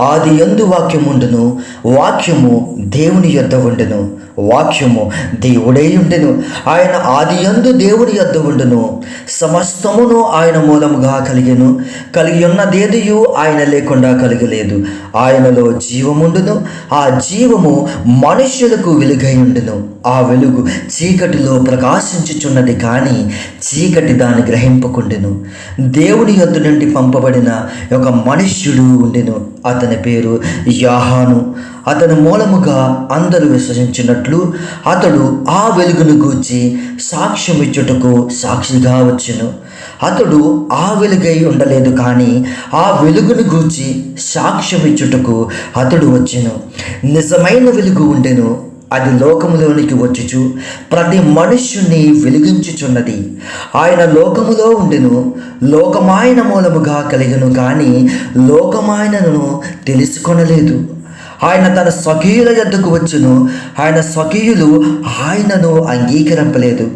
ఆది ఎందు వాక్యముండును వాక్యము దేవుని యొద్ద ఉండును వాక్యము దేవుడై ఉండెను. ఆయన ఆది యందు దేవుని యొద్ద ఉండును. సమస్తమును ఆయన మూలముగా కలిగెను. కలిగి ఉన్నదేదియు ఆయన లేకుండా కలిగలేదు. ఆయనలో జీవముండును. ఆ జీవము మనుష్యులకు వెలుగై ఉండును. ఆ వెలుగు చీకటిలో ప్రకాశించుచున్నది కానీ చీకటి దాన్ని గ్రహింపకుండెను. దేవుని యొద్ద నుండి పంపబడిన ఒక మనుష్యుడు ఉండెను. అతను పేరు యాహాను. అతని మూలముగా అందరూ విశ్వసించినట్లు అతడు ఆ వెలుగును గూర్చి సాక్ష్యం ఇచ్చుటకు సాక్షిగా వచ్చును. అతడు ఆ వెలుగై ఉండలేదు కానీ ఆ వెలుగును గూర్చి సాక్ష్యం ఇచ్చుటకు అతడు వచ్చెను. నిజమైన వెలుగు ఉండెను. అది లోకములోనికి వచ్చుచు. ప్రతి మనుష్యుని వెలిగించుచున్నది. ఆయన లోకములో ఉండెను లోకమాయన మూలముగా కలిగను కానీ లోకమాయనను తెలుసుకొనలేదు. ఆయన తన స్వకీయుల యొద్దకు వచ్చును ఆయన స్వకీయులు ఆయనను అంగీకరింపలేదు.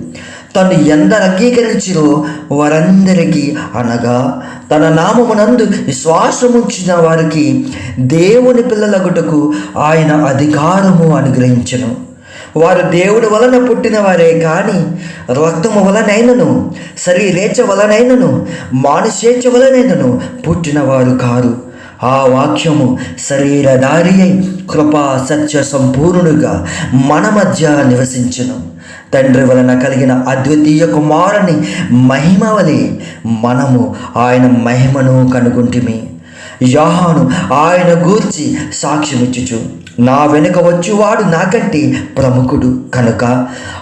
తను ఎందరు అంగీకరించిరో వారందరికీ అనగా తన నామమునందు విశ్వాసముంచిన వారికి దేవుని పిల్లలగుటకు ఆయన అధికారము అనుగ్రహించను. వారు దేవుడి వలన పుట్టిన వారే కానీ రక్తము వలనైనను శరీరేచ వలనైనను మానుషేచ వలనైనను పుట్టినవారు కారు. ఆ వాక్యము శరీరధారి అయి కృపా సత్య సంపూర్ణుడుగా మన మధ్య నివసించను. తండ్రి వలన కలిగిన అద్వితీయ కుమారుని మహిమ వలె మనము ఆయన మహిమను కనుగొంటిమి. యోహాను ఆయన గూర్చి సాక్ష్యమిచ్చుచు. నా వెనుక వచ్చువాడు నాకంటే ప్రముఖుడు కనుక.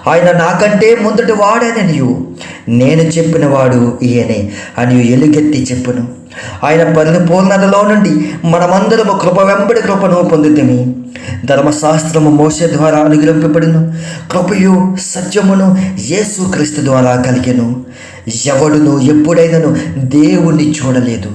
ఆయన నాకంటే ముందటి వాడననియు. నేను చెప్పినవాడు ఈయనే అని ఎలుగెత్తి చెప్పును. ఆయన పరిపూర్ణతలో నుండి మనమందరము కృప వెంబడి కృపను పొందుతమి. ధర్మశాస్త్రము మోస ద్వారా అనుగ్రహింపబడిను. కృపయు సత్యమును యేసు క్రీస్తు ద్వారా కలిగెను. ఎవడును ఎప్పుడైనను దేవుణ్ణి చూడలేదు.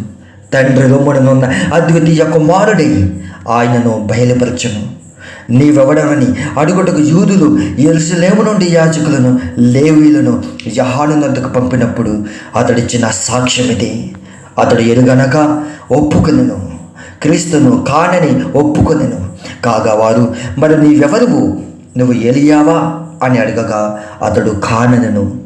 తండ్రి రొమ్ముడనున్న అద్వితీయ కుమారుడై ఆయనను బయలుపరచను. నీవెవడవని అడుగుటకు యూదులు ఎరుసలేము నుండి యాజకులను లేవీలను యహానునందుకు పంపినప్పుడు అతడిచ్చిన సాక్ష్యం ఇది. అతడు ఎరుగనక ఒప్పుకొనెను. క్రీస్తును కానని ఒప్పుకొనెను. కాగా వారు మరి నీవెవరువు? నువ్వు ఎలియావా అని అడగగా అతడు కాననను.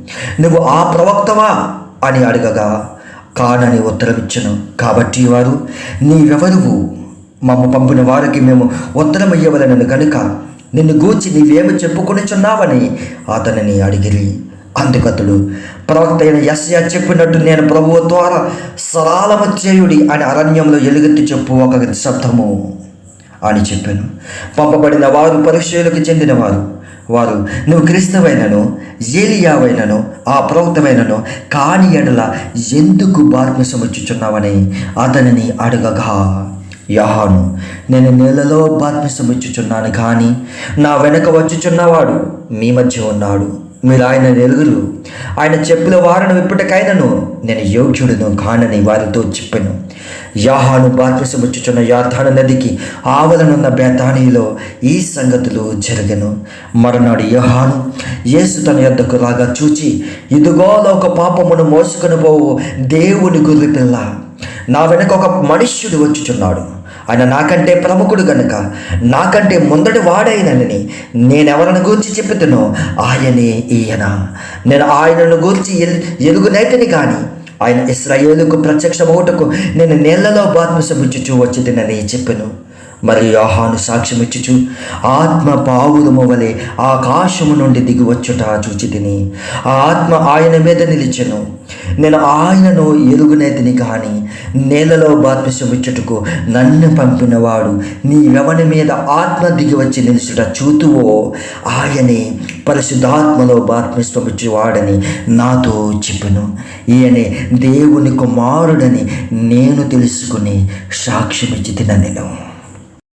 నువ్వు ఆ ప్రవక్తవా? అని అడగగా కానని ఉత్తరమిచ్చను. కాబట్టి వారు నీవెవరువు? మమ్మ పంపిన వారికి మేము ఉత్తరమయ్యవలనను కనుక నిన్ను గూర్చి నీవేమి చెప్పుకొనిచున్నావని అతనిని అడిగిరి. అందుకతడు ప్రవక్త అయిన యస్యా చెప్పినట్టు నేను ప్రభువు ద్వారా సరాలము చేయుడి అని అరణ్యంలో ఎలుగెత్తి చెప్పు ఒక శబ్దము అని చెప్పాను. పంపబడిన వారు పరిచయులకు చెందినవారు. వారు నువ్వు క్రీస్తువైనను ఏలియావైనను ఆ ప్రవక్తమైనను కాని ఎడల ఎందుకు బాత్మిసముచ్చుచున్నావని అతనిని అడగగా యహాను నేను నీళ్ళలో బాత్మిసముచ్చుచున్నాను కానీ నా వెనక వచ్చుచున్నవాడు మీ మధ్య ఉన్నాడు. మీరు ఆయన ఎలుగురు ఆయన చెప్పుల వారను ఇప్పటికైనను నేను యోగ్యుడును కానని వారితో చెప్పాను. యాహాను బాత్మిసముచ్చుచున్న యార్థాను నదికి ఆవలనున్న బేతానీలో ఈ సంగతులు జరగను. మరనాడు యహాను యేసు తన యొద్దకు రాగా చూచి ఇదిగో ఒక పాపమును మోసుకొని పోవు దేవుని గుర్రి పిల్ల. నా వెనక ఒక మనుష్యుడు వచ్చుచున్నాడు. ఆయన నాకంటే ప్రముఖుడు గనుక నాకంటే ముందటి వాడైనని నేనెవరిని గూర్చి చెప్పుతునో ఆయనే ఈయన. నేను ఆయనను గూర్చి ఎల్ ఎలుగునైతని కానీ ఆయన ఇస్రాయేలుకు ప్రత్యక్షమవుటకు నేను నీళ్ళలో బాత్మసముచ్చుచూ వచ్చి తినని చెప్పాను. మరి యోహాను సాక్ష్యమిచ్చుచు ఆత్మ పావులము వలె ఆకాశము నుండి దిగి వచ్చుట చూచి తిని ఆ ఆత్మ ఆయన మీద నిలిచెను. నేను ఆయనను ఎరుగునేతిని కానీ నేలలో బాత్మిసం నన్ను పంపినవాడు నీ వెవని మీద ఆత్మ దిగి వచ్చి నిలుచుట చూతువో ఆయనే పరిశుద్ధాత్మలో బాత్మిస్వమిచ్చేవాడని నాతో చెప్పను. ఈయనే దేవుని కుమారుడని నేను తెలుసుకుని సాక్ష్యమిచ్చి తిన నేను